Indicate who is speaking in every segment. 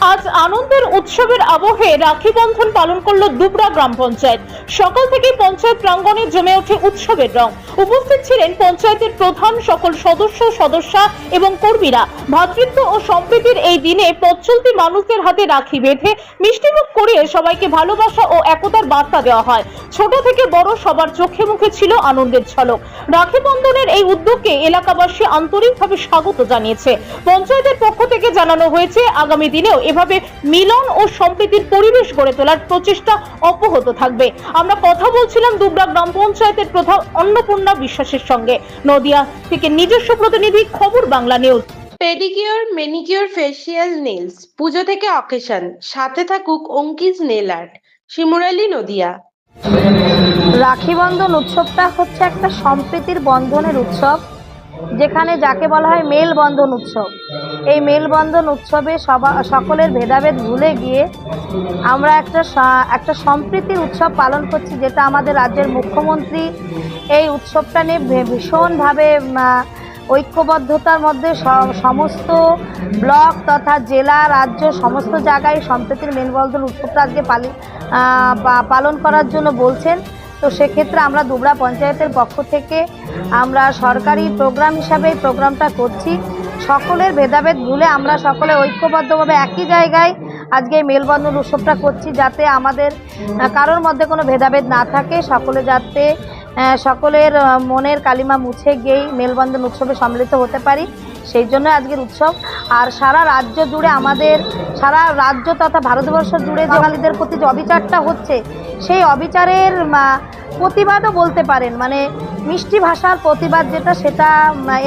Speaker 1: আজ আনন্দের উৎসবের আবহে রাখি বন্ধন পালন করল দুবরা গ্রাম পঞ্চায়েত। সকাল থেকে পঞ্চায়েত প্রাঙ্গণে জমে ওঠে উৎসবের রং। উপস্থিত ছিলেন পঞ্চায়েতের প্রধান সকল সদস্য, সদস্যা এবং কর্মীরা। ভ্রাতৃত্ব ও সম্প্রীতির এই দিনে পথচলতি মানুষদের হাতে রাখি বেঁধে মিষ্টিমুখ করিয়ে সবাইকে ভালোবাসা ও একতার বার্তা দেওয়া হয়। ছোট থেকে বড় সবার চোখে মুখে ছিল আনন্দের ঝলক। রাখি বন্ধনের এই উদ্যোগকে এলাকাবাসী আন্তরিকভাবে স্বাগত জানিয়েছে। পঞ্চায়েতের পক্ষ থেকে জানানো হয়েছে, আগামী দিনেও এভাবে মিলন ও সম্প্রীতির পরিবেশ গড়ে তোলার প্রচেষ্টা অব্যাহত থাকবে। আমরা কথা বলছিলাম দুবরা গ্রাম পঞ্চায়েতের প্রধান অন্নপূর্ণা বিশ্বাসের সঙ্গে। নদিয়া থেকে নিজস্ব প্রতিনিধি খবর Bangla news.
Speaker 2: Pedicure manicure facial nails Pujo থেকে অকেশন। সাথে থাকুক অঙ্কিজ নেল আর্ট। শিমুরালি নদিয়া।
Speaker 3: রাখি বন্ধন উৎসবটা হচ্ছে একটা সম্প্রীতির বন্ধনের উৎসব। যেখানে যাকে বলা হয় মেলবন্ধন উৎসব। এই মেলবন্ধন উৎসবে সবা, সকলের ভেদাভেদ ভুলে গিয়ে আমরা একটা একটা সম্প্রীতির উৎসব পালন করছি, যেটা আমাদের রাজ্যের মুখ্যমন্ত্রী এই উৎসবটা নিয়ে ভীষণভাবে ঐক্যবদ্ধতার মধ্যে সমস্ত ব্লক তথা জেলা, রাজ্য, সমস্ত জায়গায় সম্প্রীতির মেলবন্ধন উৎসবটা আজকে পালন করার জন্য বলছেন। তো সেক্ষেত্রে আমরা দুবরা পঞ্চায়েতের পক্ষ থেকে আমরা সরকারি প্রোগ্রাম হিসাবে এই প্রোগ্রামটা করছি। সকলের ভেদাভেদ ভুলে আমরা সকলে ঐক্যবদ্ধভাবে একই জায়গায় আজকে এই মেলবন্ধন উৎসবটা করছি যাতে আমাদের কারোর মধ্যে কোনো ভেদাভেদ না থাকে। সকলে যাতে সকলের মনের কালিমা মুছে গিয়েই মেলবন্ধন উৎসবে সম্মিলিত হতে পারি। সেই জন্য আজকের উৎসব। আর সারা রাজ্য জুড়ে আমাদের, সারা রাজ্য তথা ভারতবর্ষ জুড়ে বাঙালিদের প্রতি যে অবিচারটা হচ্ছে, সেই অবিচারের প্রতিবাদও বলতে পারেন। মানে মিষ্টি ভাষার প্রতিবাদ যেটা, সেটা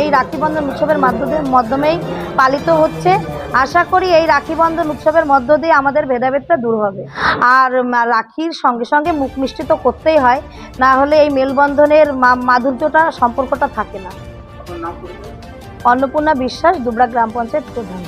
Speaker 3: এই রাখি বন্ধন উৎসবের মাধ্যমে মাধ্যমেই পালিত হচ্ছে। আশা করি এই রাখি বন্ধন উৎসবের মধ্য দিয়ে আমাদের ভেদাভেদটা দূর হবে। আর রাখির সঙ্গে সঙ্গে মুখ মিষ্টি তো করতেই হয়। না হলে এই মেলবন্ধনের মাধুর্যটা, সম্পর্কটা থাকে না। অন্নপূর্ণা বিশ্বাস দুবরা গ্রাম পঞ্চায়েত প্রধান।